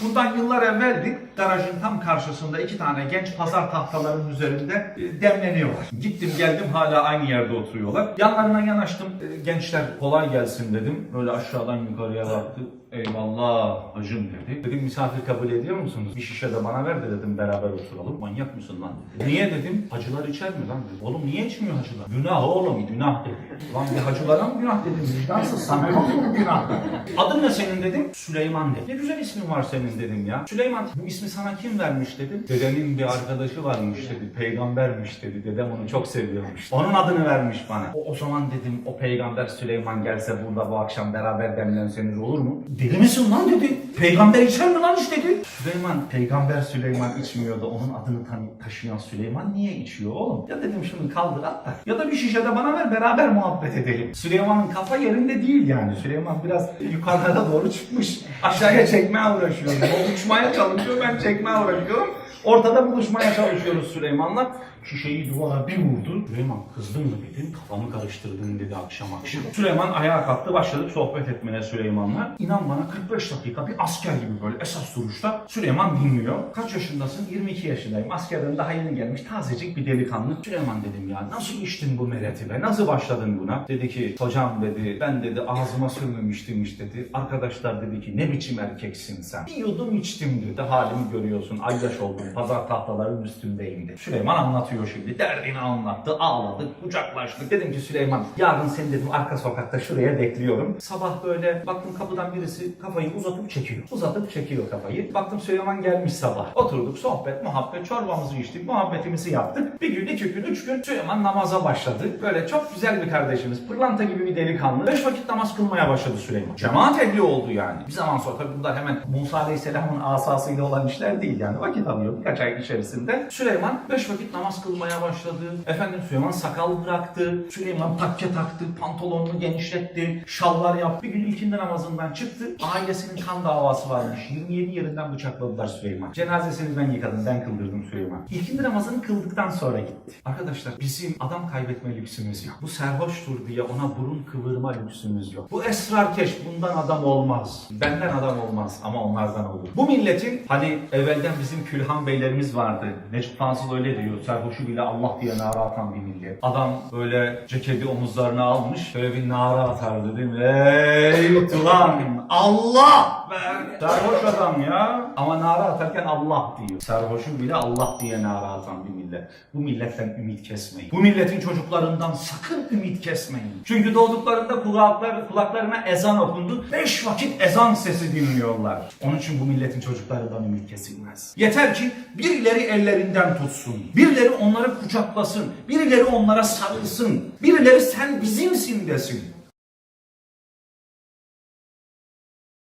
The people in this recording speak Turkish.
Bundan yıllar evveldi garajın tam karşısında iki tane genç pazar tahtalarının üzerinde e, demleniyorlar. Gittim geldim hala aynı yerde oturuyorlar. Yanlarına yanaştım. E, Gençler kolay gelsin dedim. Böyle aşağıdan yukarıya baktı. Eyvallah hacım dedi. Dedim misafir kabul ediyor musunuz? Bir şişe de bana ver de dedim beraber oturalım. Manyak mısın lan dedi. Niye dedim? Hacılar içer mi lan dedi. Oğlum niye içmiyor hacılar? Günah oğlum günah dedi. Lan bir hacılara mı günah dedim? Vicdansız sana mu günah? Adın ne senin dedim. Süleyman dedi. Ne güzel ismin var senin dedim ya. Süleyman bu ismi sana kim vermiş dedim. Dedemin bir arkadaşı varmış dedi. Peygambermiş dedi. Dedem onu çok seviyormuş. Onun adını vermiş bana. O, o zaman dedim o peygamber Süleyman gelse burada bu akşam beraber demlenseniz olur mu? Deli misin lan dedi. Peygamber içer mi lan iç dedi. Süleyman, peygamber Süleyman içmiyor da onun adını tanı- taşıyan Süleyman niye içiyor oğlum? Ya dedim şunu kaldır at da. Ya da bir şişe de bana ver beraber muhabbet edelim. Süleyman'ın kafa yerinde değil yani. Süleyman biraz yukarılara doğru çıkmış. Aşağıya çekmeye uğraşıyor. O uçmaya çalışıyor ben çekmeye uğraşıyorum. Ortada buluşmaya çalışıyoruz Süleyman'la. Şişeyi duvara bir vurdu. Süleyman kızdın mı dedim. Kafamı karıştırdın dedi akşam akşam. Süleyman ayağa kalktı başladık sohbet etmeye Süleyman'la. İnan bana 45 dakika bir asker gibi böyle esas duruşta Süleyman dinliyor. Kaç yaşındasın? 22 yaşındayım. Askerden daha yeni gelmiş tazecik bir delikanlı. Süleyman dedim ya nasıl içtin bu meretibe? Nasıl başladın buna? Dedi ki hocam dedi ben dedi ağzıma sürmemiştim iş dedi. Arkadaşlar dedi ki ne biçim erkeksin sen? Bir yudum içtim dedi. Halimi görüyorsun. Ayyaş oldum. Pazar tahtaların üstündeyim dedi. Süleyman anlatıyor şimdi. Derdini anlattı. Ağladık. Kucaklaştık. Dedim ki Süleyman yarın seni dedim arka sokakta şuraya bekliyorum. Sabah böyle baktım kapıdan birisi kafayı uzatıp çekiyor. Uzatıp çekiyor kafayı. Baktım Süleyman gelmiş sabah. Oturduk sohbet, muhabbet, çorbamızı içtik, muhabbetimizi yaptık. Bir gün, iki gün, üç gün Süleyman namaza başladı. Böyle çok güzel bir kardeşimiz. Pırlanta gibi bir delikanlı. Beş vakit namaz kılmaya başladı Süleyman. Cemaat ehli oldu yani. Bir zaman sonra tabii bunlar hemen Musa Aleyhisselam'ın asasıyla olan işler değil yani. Vakit alıyor birkaç ay içerisinde. Süleyman beş vakit namaz kılmaya başladı. Efendim Süleyman sakal bıraktı. Süleyman takke taktı. Pantolonunu genişletti. Şalvar yaptı. Bir gün ilkindi namazından çıktı. Ailesinin kan davası varmış. 27 yerinden bıçakladılar Süleyman. Cenazesini ben yıkadım. Ben kıldırdım Süleyman. İlkindi namazını kıldıktan sonra gitti. Arkadaşlar bizim adam kaybetme lüksümüz yok. Bu serhoştur diye ona burun kıvırma lüksümüz yok. Bu esrarkeş bundan adam olmaz. Benden adam olmaz ama onlardan olur. Bu milletin hani evvelden bizim külhan beylerimiz vardı. Necip Fazıl öyle diyor. Serhoşu bile Allah diye nara atan bir millet. Adam böyle ceketi omuzlarına almış. Şöyle bir nara atardı değil mi? Ey tulan Allah be! Serhoş adam ya. Ama nara atarken Allah diyor. Serhoşun bile Allah diye nara atan bir millet. Bu milletten ümit kesmeyin. Bu milletin çocuklarından sakın ümit kesmeyin. Çünkü doğduklarında kulaklar, kulaklarına ezan okundu. Beş vakit ezan sesi dinliyorlar. Onun için bu milletin çocuklarından ümit kesilmez. Yeter ki birileri ellerinden tutsun. Birileri onları kucaklasın. Birileri onlara sarılsın. Birileri sen bizimsin desin.